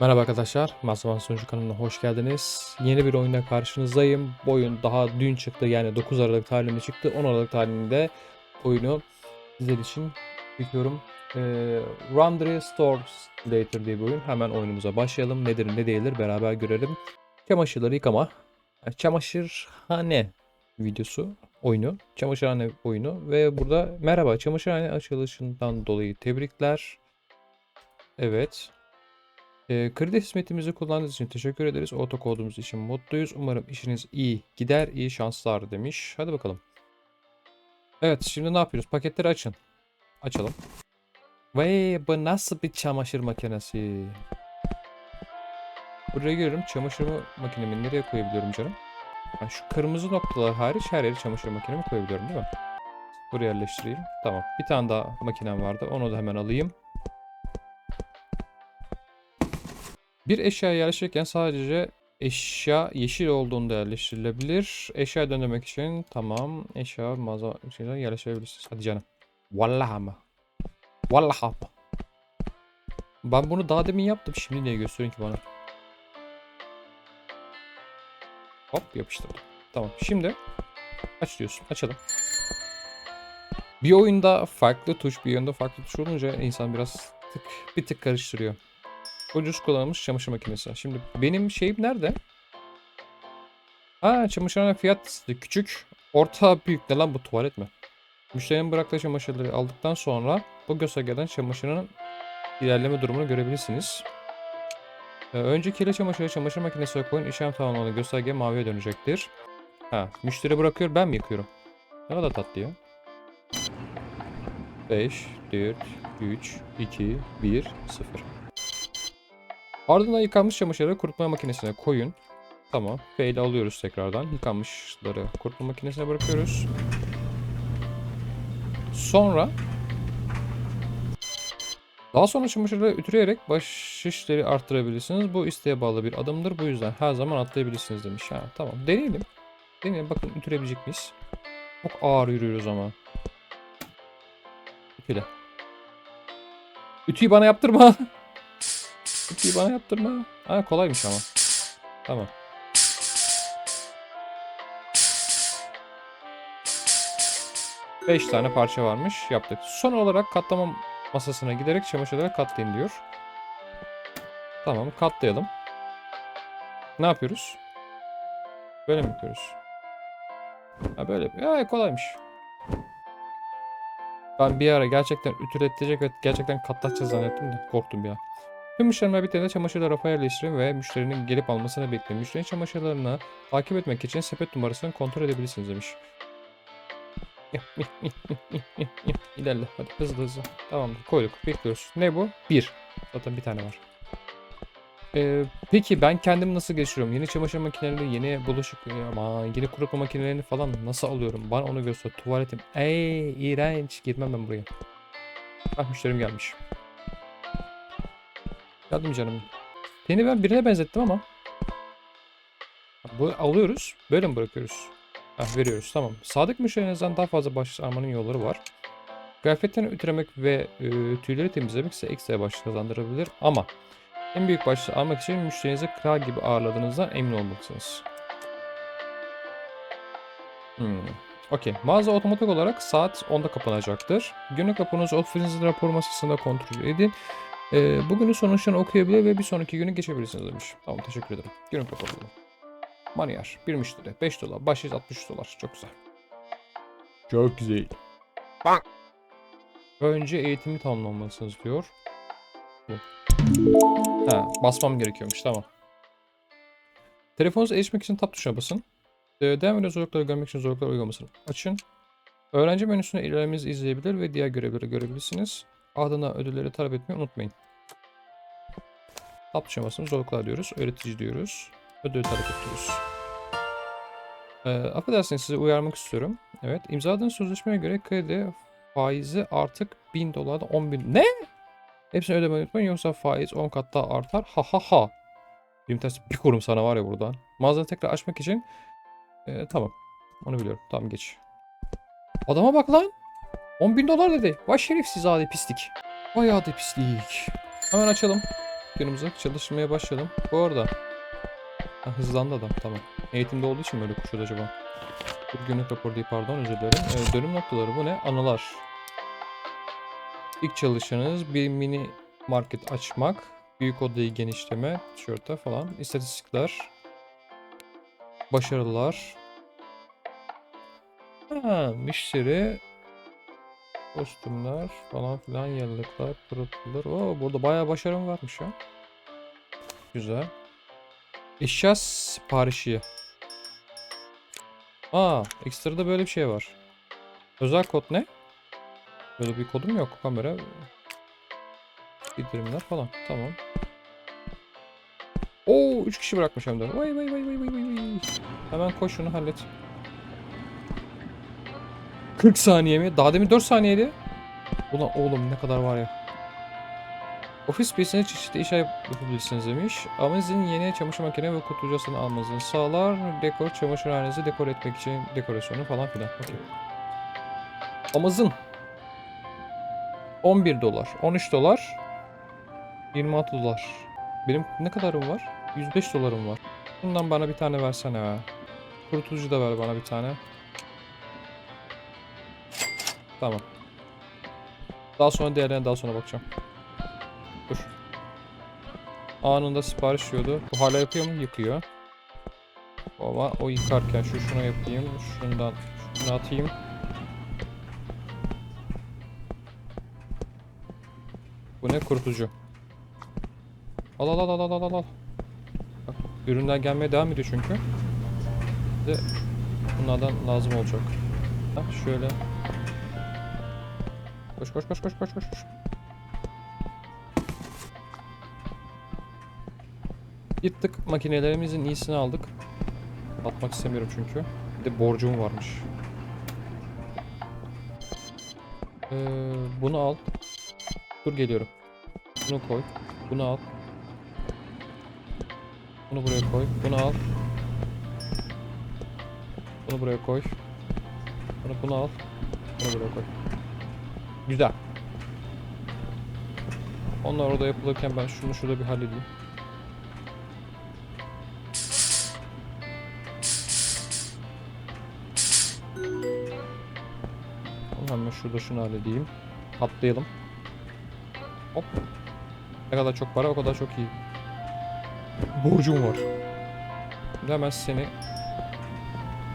Merhaba arkadaşlar, Masaman Sunucu kanalına hoş geldiniz. Yeni bir oyunda karşınızdayım. Bu oyun daha dün çıktı yani 9 Aralık tarihinde çıktı. 10 Aralık tarihinde oyunu sizler için yüklüyorum. Ee, Laundry Stores Later diye bir oyun. Hemen oyunumuza başlayalım. Nedir ne değildir beraber görelim. Çamaşırları yıkama. e, Çamaşırhane videosu oyunu. Çamaşırhane oyunu ve burada merhaba çamaşırhane açılışından dolayı tebrikler. Evet. Ee, kredi hizmetimizi kullandığınız için teşekkür ederiz. Oto kodumuz için mutluyuz. Umarım işiniz iyi gider, iyi şanslar demiş. Hadi bakalım. Evet, şimdi ne yapıyoruz? Paketleri açın. Açalım. Vay, bu nasıl bir çamaşır makinesi? Buraya giriyorum. Çamaşır makinemi nereye koyabiliyorum canım? Ha, şu kırmızı noktalar hariç her yere çamaşır makinemi koyabiliyorum değil mi? Buraya yerleştireyim. Tamam. Bir tane daha makinem vardı. Onu da hemen alayım. Bir eşya yerleştirirken sadece eşya yeşil olduğunda yerleştirilebilir. Eşya döndürmek için tamam eşya mağaza şeyler yerleştirebilirsiniz. Hadi canım. Vallahi mı? Vallahi mı? Ben bunu daha demin yaptım. Şimdi niye gösteriyorsun ki bana? Hop yapıştırdım. Tamam. Şimdi aç diyorsun. Açalım. Bir oyunda farklı tuş, bir oyunda farklı tuş olunca insan biraz tık bir tık karıştırıyor. Ucuz kullanılmış çamaşır makinesi. Şimdi benim şeyim nerede? Ha çamaşırhane fiyat küçük. Orta büyük ne lan bu tuvalet mi? Müşterinin bıraktığı çamaşırları aldıktan sonra bu göstergeden çamaşırın ilerleme durumunu görebilirsiniz. Ee, önce kirli çamaşırı çamaşır makinesine koyun. İşlem tamamlanan gösterge maviye dönecektir. Ha müşteri bırakıyor ben mi yıkıyorum? Ne kadar tatlı ya. 5, 4, 3, 2, 1, 0. Ardından yıkanmış çamaşırları kurutma makinesine koyun. Tamam. F alıyoruz tekrardan. Yıkanmışları kurutma makinesine bırakıyoruz. Sonra daha sonra çamaşırları ütüleyerek başişleri arttırabilirsiniz. Bu isteğe bağlı bir adımdır. Bu yüzden her zaman atlayabilirsiniz demiş. Ha, tamam. Deneyelim. Deneyelim. Bakın ütüleyebilecek miyiz? Çok ağır yürüyoruz ama. Ütüle. Ütüyü bana yaptırma. Ütüyü bana yaptırma. Ha kolaymış ama. Tamam. Beş tane parça varmış. Yaptık. Son olarak katlama masasına giderek çamaşırları katlayın diyor. Tamam katlayalım. Ne yapıyoruz? Böyle mi yapıyoruz? Ha böyle. Ya kolaymış. Ben bir ara gerçekten ütületecek ve gerçekten katlatacağız zannettim de korktum bir an. Tüm işlemler bittiğinde çamaşırları rafa yerleştirin ve müşterinin gelip almasını bekleyin. Müşterinin çamaşırlarını takip etmek için sepet numarasını kontrol edebilirsiniz demiş. İlerle hadi hızlı hızlı. Tamamdır koyduk bekliyoruz. Ne bu? Bir. Zaten bir tane var. Ee, peki ben kendim nasıl geçiriyorum? Yeni çamaşır makinelerini, yeni bulaşık, ama yeni kurutma makinelerini falan nasıl alıyorum? Bana onu göster. Tuvaletim. Ey iğrenç. Girmem ben buraya. Ah müşterim gelmiş. Geldim canım. Seni ben birine benzettim ama. Bu alıyoruz. Böyle mi bırakıyoruz? Ah veriyoruz tamam. Sadık müşterinizden daha fazla başlık almanın yolları var. Kıyafetlerini ütülemek ve e, tüyleri temizlemek ise ekstra başlık kazandırabilir ama en büyük başlığı almak için müşterinizi kral gibi ağırladığınızdan emin olmalısınız. Hmm. Okey. Mağaza otomatik olarak saat 10'da kapanacaktır. Günlük raporunuzu ofisinizin rapor masasında kontrol edin. Ee, bugünün sonuçlarını okuyabilir ve bir sonraki günü geçebilirsiniz demiş. Tamam teşekkür ederim. Günlük raporu. Maniyar. Bir müşteri. 5 dolar. Bahşiş 63 dolar. Çok güzel. Çok güzel. Bak. Önce eğitimi tamamlamalısınız diyor. Bu. Ha, basmam gerekiyormuş. Tamam. Telefonunuza erişmek için tab tuşuna basın. Ee, Devam eden zorlukları görmek için zorluklar uygulamasını açın. Öğrenci menüsünde ilerlemenizi izleyebilir ve diğer görevleri görebilirsiniz. Adına ödülleri talep etmeyi unutmayın. Tuşuna basın. Zorluklar diyoruz. Öğretici diyoruz. Ödül talep ediyoruz. Ee, affedersiniz sizi uyarmak istiyorum. Evet. imzaladığınız sözleşmeye göre kredi faizi artık 1000 dolardan 10 bin. Ne? Hepsini ödemeyi unutmayın yoksa faiz 10 kat daha artar. Ha ha ha. Bilim tersi bir kurum sana var ya buradan. Mağazanı tekrar açmak için. Ee, tamam. Onu biliyorum. Tamam geç. Adama bak lan. 10 bin dolar dedi. Vay şerefsiz adi pislik. Vay adi pislik. Hemen açalım. Dükkanımıza çalışmaya başlayalım. Bu arada ha, hızlandı adam tamam. Eğitimde olduğu için mi öyle koşuyordu acaba? Bir günlük rapor değil pardon özür dilerim. Ee, dönüm noktaları bu ne? Anılar. İlk çalışanınız bir mini market açmak. Büyük odayı genişleme, tişörte falan. İstatistikler. Başarılar. Ha, müşteri Kostümler falan filan yellikler, pırıltılar. Oo burada bayağı başarım varmış ya. Güzel. Eşya siparişi. Aa, ekstrada böyle bir şey var. Özel kod ne? Böyle bir kodum yok kamera. Bildirimler falan. Tamam. Oo, 3 kişi bırakmış hem de. Vay vay vay vay vay. vay. Hemen koş şunu hallet. 40 saniye mi? Daha demin 4 saniyeydi. Ulan oğlum ne kadar var ya. Ofis space'ine çeşitli iş yap- yapabilirsiniz demiş. Ama sizin yeni çamaşır makine ve kutucasını almanızı sağlar. Dekor çamaşırhanenizi dekor etmek için dekorasyonu falan filan. Okey. Amazon. 11 dolar. 13 dolar. 26 dolar. Benim ne kadarım var? 105 dolarım var. Bundan bana bir tane versene. Kurutucu da ver bana bir tane. Tamam. Daha sonra diğerlerine daha sonra bakacağım. Dur. Anında sipariş yiyordu. Bu hala yapıyor mu? Yıkıyor. Ama o yıkarken şu şunu yapayım. Şundan şunu atayım. Bu ne? Kurutucu. Al al al al al al al. Bak, ürünler gelmeye devam ediyor çünkü. Bize bunlardan lazım olacak. Ha, şöyle Koş koş koş koş koş koş. Yırttık makinelerimizin iyisini aldık. Atmak istemiyorum çünkü. Bir de borcum varmış. Ee, bunu al. Dur geliyorum. Bunu koy. Bunu al. Bunu buraya koy. Bunu al. Bunu buraya koy. Bunu bunu al. Bunu buraya koy. Güzel. Onlar orada yapılırken ben şunu şurada bir halledeyim. Hemen şurada şunu halledeyim. Atlayalım. Hop. Ne kadar çok para o kadar çok iyi. Borcum var. Hemen seni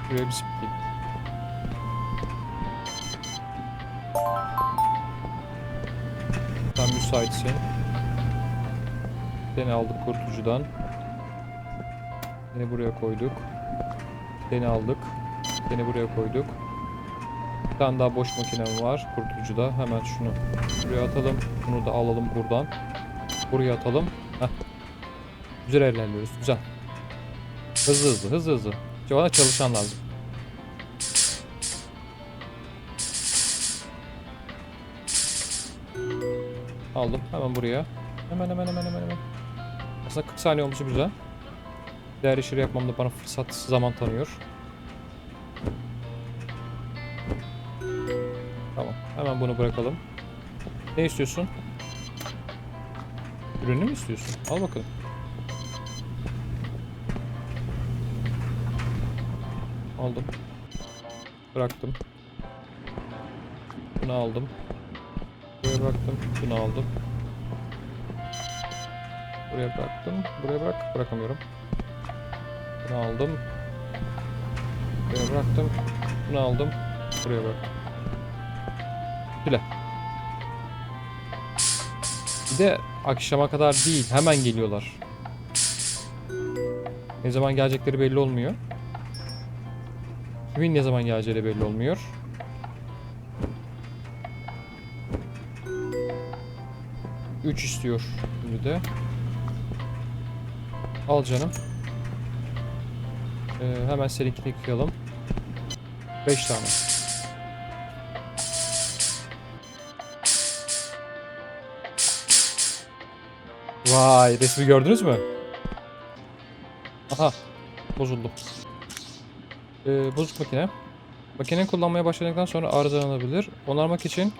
şuraya bir sipleyeyim. Müsaitsin. Seni aldık kurtucudan. Seni buraya koyduk. Seni aldık. Seni buraya koyduk. Bir tane daha boş makinem var kurtucuda. Hemen şunu buraya atalım. Bunu da alalım buradan. Buraya atalım. Heh. Güzel ilerliyoruz. Güzel. Hızlı hızlı hızlı hızlı. Bana çalışan lazım. Aldım. Hemen buraya. Hemen hemen hemen hemen hemen. Aslında 40 saniye olmuş güzel. Diğer işleri yapmamda bana fırsat zaman tanıyor. Tamam. Hemen bunu bırakalım. Ne istiyorsun? Ürünü mü istiyorsun? Al bakalım. Aldım. Bıraktım. Bunu aldım. Buraya bıraktım. Bunu aldım. Buraya bıraktım. Buraya bırak. Bırakamıyorum. Bunu aldım. Buraya bıraktım. Bunu aldım. Buraya bıraktım. Bile. Bir de akşama kadar değil. Hemen geliyorlar. Ne zaman gelecekleri belli olmuyor. Kimin ne zaman geleceği belli olmuyor. Üç istiyor şimdi de. Al canım. Ee, hemen seninkini yıkayalım. 5 tane. Vay resmi gördünüz mü? Aha bozuldu. Ee, bozuk makine. Makineyi kullanmaya başladıktan sonra arızalanabilir. Onarmak için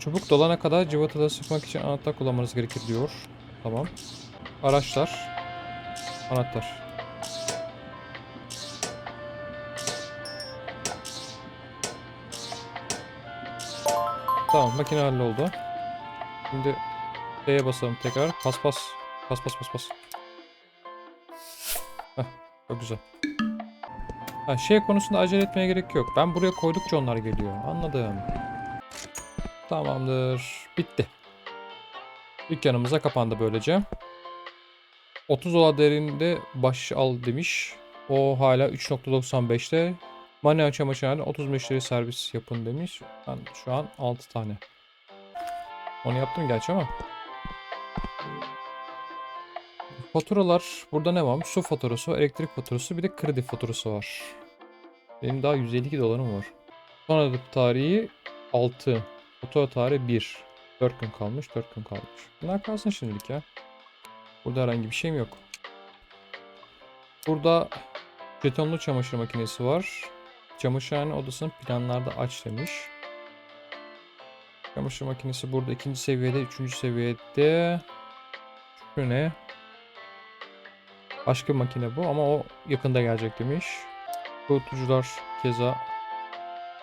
çubuk dolana kadar cıvatada sıkmak için anahtar kullanmanız gerekir diyor. Tamam. Araçlar. Anahtar. Tamam makine halloldu. Şimdi T'ye basalım tekrar. Pas pas. Pas pas pas pas. Heh, çok güzel. Ha, şey konusunda acele etmeye gerek yok. Ben buraya koydukça onlar geliyor. Anladım. Tamamdır. Bitti. Dükkanımıza kapandı böylece. 30 dolar değerinde baş al demiş. O hala 3.95'te. Manuel çamaşırhane 30 müşteri servis yapın demiş. Ben şu an 6 tane. Onu yaptım gerçi ama. Faturalar. Burada ne varmış? Su faturası, elektrik faturası, bir de kredi faturası var. Benim daha 152 dolarım var. Son ödeme tarihi 6. Fatura tarihi 1. 4 gün kalmış, 4 gün kalmış. Bunlar kalsın şimdilik ya. Burada herhangi bir şeyim yok. Burada jetonlu çamaşır makinesi var. Çamaşırhane odasını planlarda aç demiş. Çamaşır makinesi burada ikinci seviyede, üçüncü seviyede. Şu ne? Başka bir makine bu ama o yakında gelecek demiş. Kurutucular keza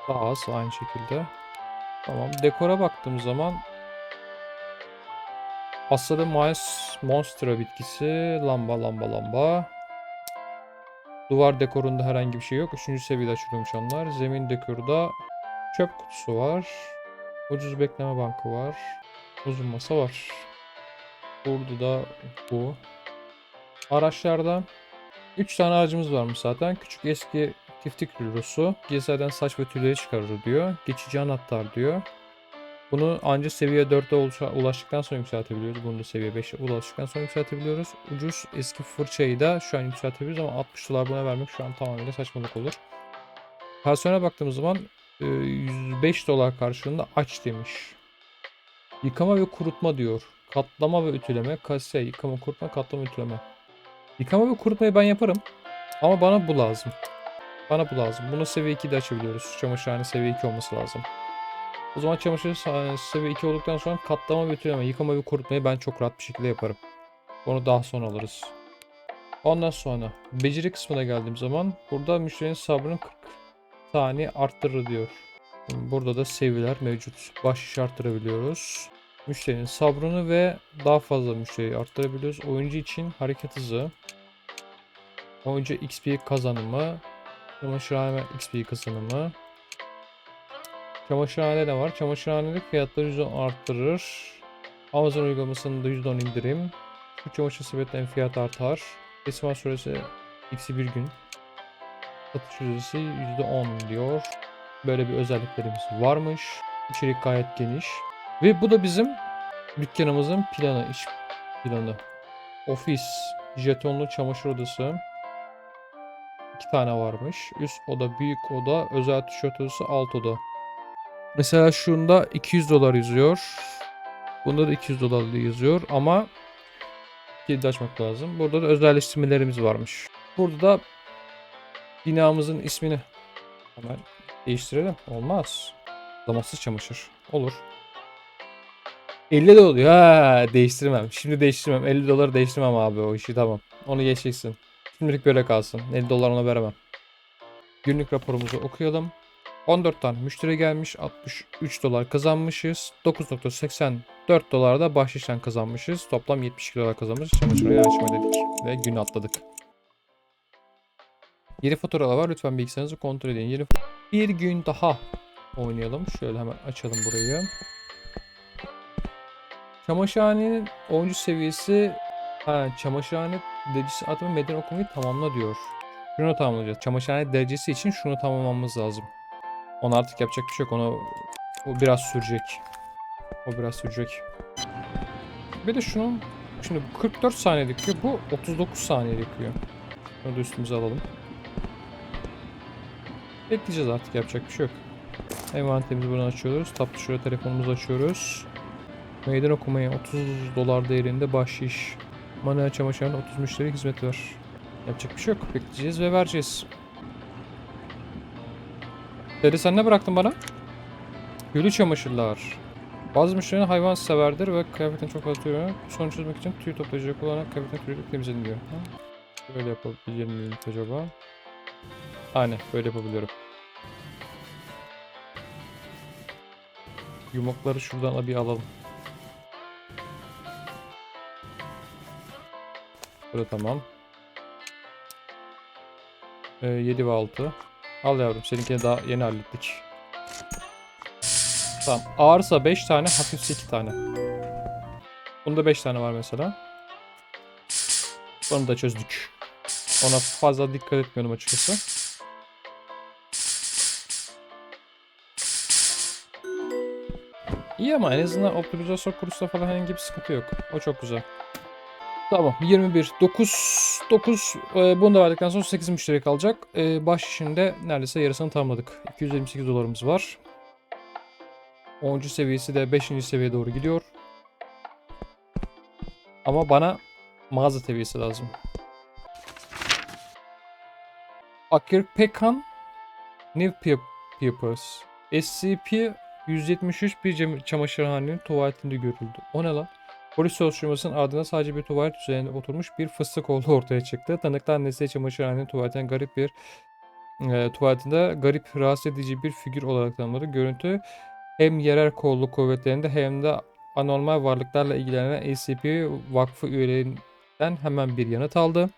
daha az aynı şekilde. Tamam. Dekora baktığım zaman Aslında Miles Monstera bitkisi lamba lamba lamba. Duvar dekorunda herhangi bir şey yok. Üçüncü seviyede açılıyormuş onlar. Zemin dekorda çöp kutusu var. Ucuz bekleme bankı var. Uzun masa var. Burada da bu. Araçlarda 3 tane aracımız varmış zaten. Küçük eski tiftik rulosu. Giysilerden saç ve tüyleri çıkarır diyor. Geçici anahtar diyor. Bunu ancak seviye 4'e ulaşa- ulaştıktan sonra yükseltebiliyoruz. Bunu da seviye 5'e ulaştıktan sonra yükseltebiliyoruz. Ucuz eski fırçayı da şu an yükseltebiliyoruz ama 60 dolar buna vermek şu an tamamen saçmalık olur. Personele baktığımız zaman e, 105 dolar karşılığında aç demiş. Yıkama ve kurutma diyor. Katlama ve ütüleme. Kase, yıkama, kurutma, katlama, ütüleme. Yıkama ve kurutmayı ben yaparım. Ama bana bu lazım. Bana bu lazım. Bunu seviye 2'de açabiliyoruz. Çamaşırhane seviye 2 olması lazım. O zaman çamaşır sahne seviye 2 olduktan sonra katlama ve ütüleme, yıkama ve kurutmayı ben çok rahat bir şekilde yaparım. Onu daha sonra alırız. Ondan sonra beceri kısmına geldiğim zaman burada müşterinin sabrını 40 saniye arttırır diyor. Burada da seviyeler mevcut. Bahşiş arttırabiliyoruz. Müşterinin sabrını ve daha fazla müşteriyi arttırabiliyoruz. Oyuncu için hareket hızı. Oyuncu XP kazanımı. Çamaşırhane XP kazanımı. Çamaşırhanede ne var? Çamaşırhanede fiyatları %10 arttırır. Amazon uygulamasında %10 indirim. Şu çamaşır sepetinden fiyat artar. Teslimat süresi eksi bir gün. Satış süresi %10 diyor. Böyle bir özelliklerimiz varmış. İçerik gayet geniş. Ve bu da bizim dükkanımızın planı, iş planı. Ofis, jetonlu çamaşır odası. İki tane varmış. Üst oda, büyük oda, özel tişört odası, alt oda. Mesela şunda 200 dolar yazıyor. Bunda da 200 dolar yazıyor ama kilidi açmak lazım. Burada da özelleştirmelerimiz varmış. Burada da binamızın ismini hemen değiştirelim. Olmaz. Zamansız çamaşır. Olur. 50 de oluyor. Ha, değiştirmem. Şimdi değiştirmem. 50 doları değiştirmem abi o işi tamam. Onu geçeceksin. Şimdilik böyle kalsın. 50 dolar ona veremem. Günlük raporumuzu okuyalım. 14 tane müşteri gelmiş. 63 dolar kazanmışız. 9.84 dolar da bahşişten kazanmışız. Toplam 72 dolar kazanmışız. Çamaşırı açma dedik. Ve günü atladık. Yeni faturalar var. Lütfen bilgisayarınızı kontrol edin. Yeni bir gün daha oynayalım. Şöyle hemen açalım burayı. Çamaşırhanenin 10. seviyesi ha, çamaşırhane derecesi adımı meden okumayı tamamla diyor. Şunu tamamlayacağız. Çamaşırhane derecesi için şunu tamamlamamız lazım. Ona artık yapacak bir şey yok. Ona o biraz sürecek. O biraz sürecek. Bir de şunun şimdi bu 44 saniye dikiyor. Bu 39 saniye dikiyor. Bunu da üstümüze alalım. Bekleyeceğiz artık yapacak bir şey yok. Envanterimizi buradan açıyoruz. Tap tuşuyla telefonumuzu açıyoruz. Meydan okumaya 30 dolar değerinde bahşiş. Manuel çamaşırına 30 müşteri hizmet var. Yapacak bir şey yok. Bekleyeceğiz ve vereceğiz. Dede sen ne bıraktın bana? Gülü çamaşırlar. Bazı müşteriler hayvan severdir ve kıyafetin çok fazla tüyü Sorun çözmek için tüy toplayıcı kullanarak kıyafetin tüyleri temizleniyor. Ha? Böyle yapabilir miyim acaba? Aynen böyle yapabiliyorum. Yumukları şuradan bir alalım. Böyle tamam. Ee, 7 ve 6. Al yavrum seninkini daha yeni hallettik. Tamam. Ağırsa 5 tane, hafifse 2 tane. Bunda 5 tane var mesela. Onu da çözdük. Ona fazla dikkat etmiyorum açıkçası. İyi ama en azından optimizasyon kurusunda falan herhangi bir sıkıntı yok. O çok güzel. Tamam 21 9 9 e, bunu da verdikten sonra 8 müşteri kalacak. E, baş işinde neredeyse yarısını tamamladık. 228 dolarımız var. 10. seviyesi de 5. seviyeye doğru gidiyor. Ama bana mağaza seviyesi lazım. Akir Pekan New Pe- Papers SCP 173 bir çamaşırhanenin tuvaletinde görüldü. O ne lan? Polis soruşturmasının ardından sadece bir tuvalet üzerinde oturmuş bir fıstık olduğu ortaya çıktı. Tanıklar Nesliye çamaşırhanenin tuvaletinden garip bir e, tuvaletinde garip rahatsız edici bir figür olarak tanımladı. Görüntü hem yerel kolluk kuvvetlerinde hem de anormal varlıklarla ilgilenen ACP vakfı üyelerinden hemen bir yanıt aldı.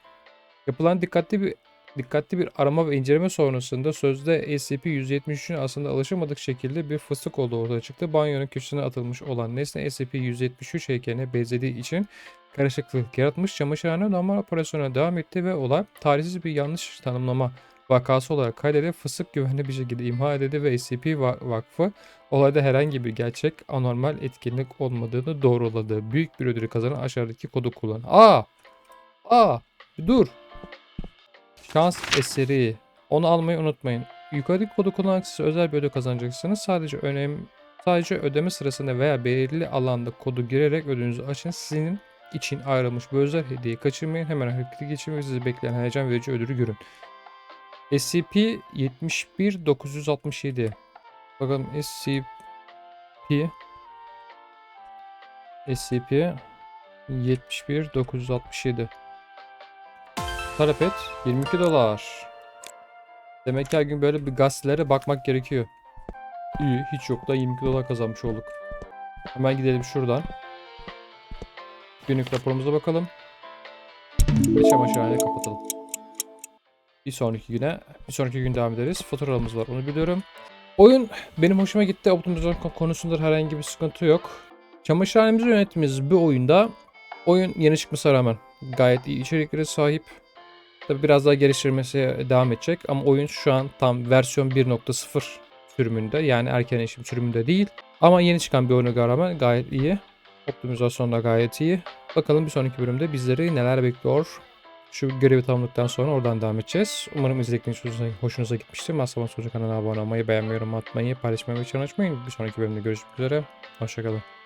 Yapılan dikkatli bir dikkatli bir arama ve inceleme sonrasında sözde SCP-173'ün aslında alışılmadık şekilde bir fıstık olduğu ortaya çıktı. Banyonun köşesine atılmış olan nesne SCP-173 heykeline benzediği için karışıklık yaratmış. Çamaşırhane normal operasyona devam etti ve olay tarihsiz bir yanlış tanımlama vakası olarak kaydedilip fıstık güvenli bir şekilde imha edildi ve SCP Va- Vakfı olayda herhangi bir gerçek anormal etkinlik olmadığını doğruladı. Büyük bir ödülü kazanan aşağıdaki kodu kullan. Aa! Aa! Dur! Şans eseri. Onu almayı unutmayın. Yukarıdaki kodu kullanarak size özel bir ödül kazanacaksınız. Sadece önem sadece ödeme sırasında veya belirli alanda kodu girerek ödülünüzü açın. Sizin için ayrılmış bu özel hediyeyi kaçırmayın. Hemen harekete geçin ve sizi bekleyen heyecan verici ödülü görün. SCP 71967 Bakalım SCP SCP 71967 Talep et 22 dolar. Demek ki her gün böyle bir gazetelere bakmak gerekiyor. İyi hiç yok da 22 dolar kazanmış olduk. Hemen gidelim şuradan. Günlük raporumuza bakalım. Ve çamaşırhaneyi kapatalım. Bir sonraki güne, bir sonraki gün devam ederiz. Faturalarımız var onu biliyorum. Oyun benim hoşuma gitti. Optimizasyon konusunda herhangi bir sıkıntı yok. Çamaşırhanemizi yönettiğimiz bir oyunda oyun yeni çıkmasına rağmen gayet iyi içeriklere sahip. Tabi biraz daha geliştirmesi devam edecek ama oyun şu an tam versiyon 1.0 sürümünde yani erken erişim sürümünde değil. Ama yeni çıkan bir oyuna rağmen gayet iyi. Optimizasyon da gayet iyi. Bakalım bir sonraki bölümde bizleri neler bekliyor. Şu görevi tamamladıktan sonra oradan devam edeceğiz. Umarım izlediğiniz hoşunuza gitmiştir. Masaman Sonucu kanalına abone olmayı, beğenmeyi, yorum atmayı, paylaşmayı ve çan açmayın. Bir sonraki bölümde görüşmek üzere. Hoşçakalın.